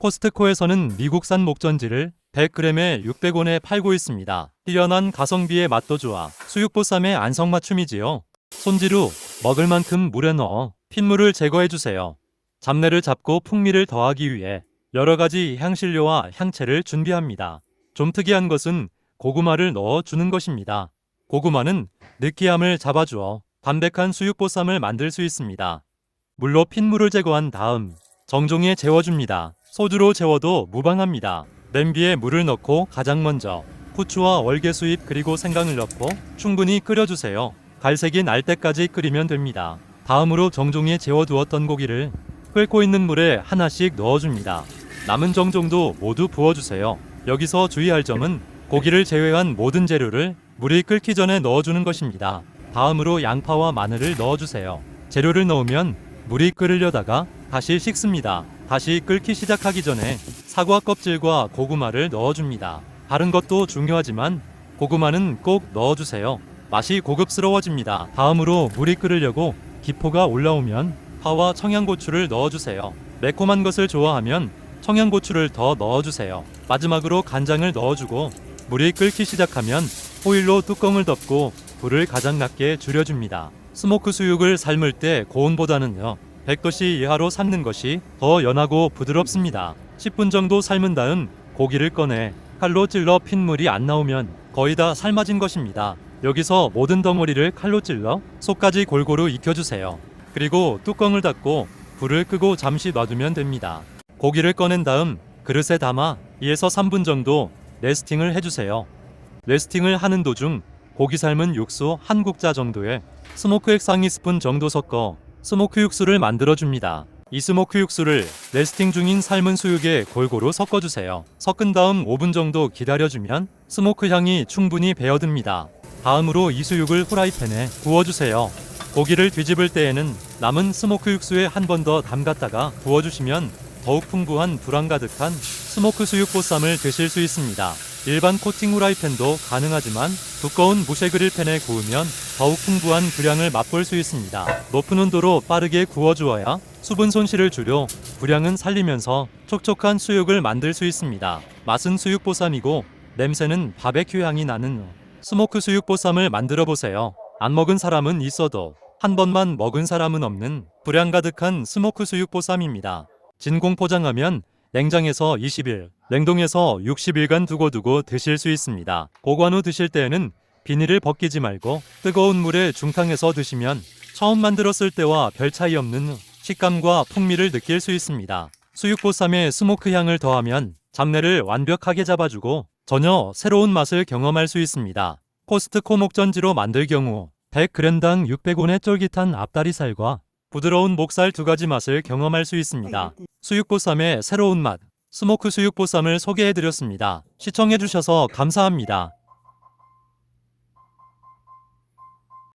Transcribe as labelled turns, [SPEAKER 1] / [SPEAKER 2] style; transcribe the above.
[SPEAKER 1] 코스트코에서는 미국산 목전지를 100g에 600원에 팔고 있습니다. 뛰어난 가성비의 맛도 좋아 수육보쌈의 안성맞춤이지요. 손질후 먹을 만큼 물에 넣어 핏물을 제거해 주세요. 잡내를 잡고 풍미를 더하기 위해 여러 가지 향신료와 향채를 준비합니다. 좀 특이한 것은 고구마를 넣어 주는 것입니다. 고구마는 느끼함을 잡아주어 담백한 수육보쌈을 만들 수 있습니다. 물로 핏물을 제거한 다음 정종에 재워줍니다. 소주로 재워도 무방합니다. 냄비에 물을 넣고 가장 먼저 후추와 월계수잎 그리고 생강을 넣고 충분히 끓여주세요. 갈색이 날 때까지 끓이면 됩니다. 다음으로 정종에 재워두었던 고기를 끓고 있는 물에 하나씩 넣어줍니다. 남은 정종도 모두 부어주세요. 여기서 주의할 점은 고기를 제외한 모든 재료를 물이 끓기 전에 넣어주는 것입니다. 다음으로 양파와 마늘을 넣어주세요. 재료를 넣으면 물이 끓으려다가 다시 식습니다. 다시 끓기 시작하기 전에 사과 껍질과 고구마를 넣어줍니다. 다른 것도 중요하지만 고구마는 꼭 넣어주세요. 맛이 고급스러워집니다. 다음으로 물이 끓으려고 기포가 올라오면 파와 청양고추를 넣어주세요. 매콤한 것을 좋아하면 청양고추를 더 넣어주세요. 마지막으로 간장을 넣어주고 물이 끓기 시작하면 호일로 뚜껑을 덮고 불을 가장 낮게 줄여줍니다. 스모크 수육을 삶을 때 고온보다는요 100도씨 이하로 삶는 것이 더 연하고 부드럽습니다. 10분 정도 삶은 다음 고기를 꺼내 칼로 찔러 핏물이 안 나오면 거의 다 삶아진 것입니다. 여기서 모든 덩어리를 칼로 찔러 속까지 골고루 익혀주세요. 그리고 뚜껑을 닫고 불을 끄고 잠시 놔두면 됩니다. 고기를 꺼낸 다음 그릇에 담아 2에서 3분 정도 레스팅을 해주세요. 레스팅을 하는 도중 고기 삶은 육수 한 국자 정도에 스모크 액상이 스푼 정도 섞어 스모크 육수를 만들어 줍니다. 이 스모크 육수를 레스팅 중인 삶은 수육에 골고루 섞어주세요. 섞은 다음 5분 정도 기다려주면 스모크 향이 충분히 배어듭니다. 다음으로 이 수육을 후라이팬에 구워주세요. 고기를 뒤집을 때에는 남은 스모크 육수에 한 번 더 담갔다가 부어주시면 더욱 풍부한 불안 가득한 스모크 수육 보쌈을 드실 수 있습니다. 일반 코팅 후라이팬도 가능하지만 두꺼운 무쇠 그릴팬에 구우면 더욱 풍부한 불향을 맛볼 수 있습니다. 높은 온도로 빠르게 구워주어야 수분 손실을 줄여 불향은 살리면서 촉촉한 수육을 만들 수 있습니다. 맛은 수육 보쌈이고 냄새는 바베큐 향이 나는 스모크 수육 보쌈을 만들어 보세요. 안 먹은 사람은 있어도 한 번만 먹은 사람은 없는 불향 가득한 스모크 수육 보쌈입니다. 진공 포장하면 냉장에서 20일, 냉동에서 60일간 두고두고 드실 수 있습니다. 보관 후 드실 때에는 비닐을 벗기지 말고 뜨거운 물에 중탕해서 드시면 처음 만들었을 때와 별 차이 없는 식감과 풍미를 느낄 수 있습니다. 수육보쌈에 스모크 향을 더하면 잡내를 완벽하게 잡아주고 전혀 새로운 맛을 경험할 수 있습니다. 코스트코 목전지로 만들 경우 100g당 600원의 쫄깃한 앞다리살과 부드러운 목살 두 가지 맛을 경험할 수 있습니다. 수육보쌈의 새로운 맛, 스모크 수육보쌈을 소개해드렸습니다. 시청해주셔서 감사합니다.